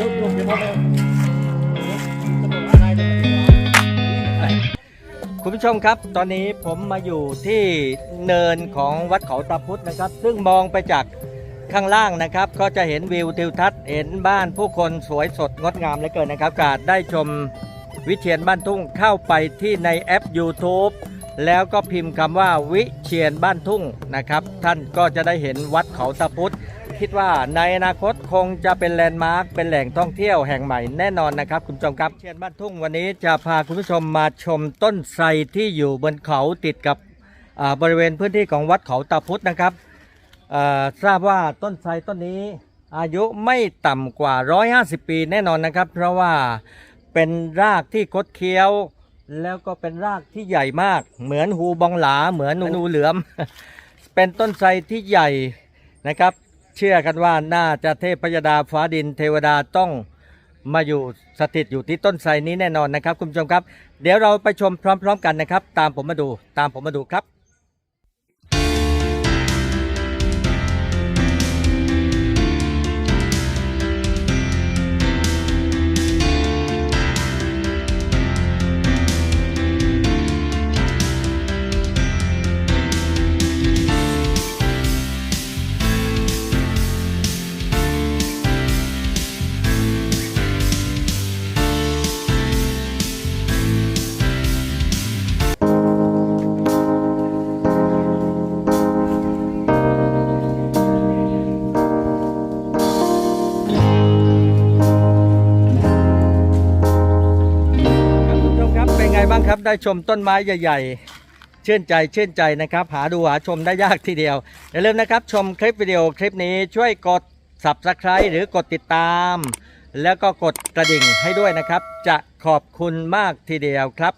ลูกลูกเดี๋ยวพอแม่จะบอกอะไรจะบอกคุณผู้ชมครับ ตอนนี้ผมมาอยู่ที่เนินของวัดเขาตาพุธนะครับ ซึ่งมองไปจากข้างล่างนะครับ ก็จะเห็นวิวทิวทัศน์เห็นบ้านผู้คนสวยสดงดงามเหลือเกินนะครับกาดได้ชมวิเชียนบ้านทุ่งเข้าไปที่ในแอป YouTube แล้วก็พิมพ์คำว่าวิเชียนบ้านทุ่งนะครับ ท่านก็จะได้เห็นวัดเขาตาพุธ คิดว่าในอนาคตคงจะเป็นแลนด์มาร์คเป็นแหล่งท่องเที่ยวแห่งใหม่แน่นอนนะครับ คุณผู้ชมครับเชียนบ้านทุ่งวันนี้จะพาคุณผู้ชมมาชมต้นไทรที่อยู่บนเขาติดกับบริเวณพื้นที่ของวัดเขาตาพุธนะครับทราบว่าต้นไทรต้นนี้อายุไม่ต่ำกว่า 150 ปีแน่นอนนะครับ เพราะว่าเป็นรากที่คดเคี้ยว แล้วก็เป็นรากที่ใหญ่มาก เหมือนหูบองหลาเหมือนนูเหลือม เป็นต้นไทรที่ใหญ่นะครับ เชื่อกันว่าน่าจะเทพยดาฟ้าดินเทวดาต้องมาอยู่สถิตอยู่ที่ต้นไทรนี้แน่นอนนะครับ คุณผู้ชมครับ เดี๋ยวเราไปชมพร้อม ๆ กันนะครับ ตามผมมาดูตามผมมาดูครับครับ บ้างครับ ได้ชมต้นไม้ใหญ่ๆชื่นใจเชื่นใจนะครับ หาดูหาชมได้ยากทีเดียว อย่าลืมนะครับ ชมคลิปวิดีโอคลิปนี้ช่วยกด subscribe หรือกดติดตาม แล้วก็กดกระดิ่งให้ด้วยนะครับ จะขอบคุณมากทีเดียวครับ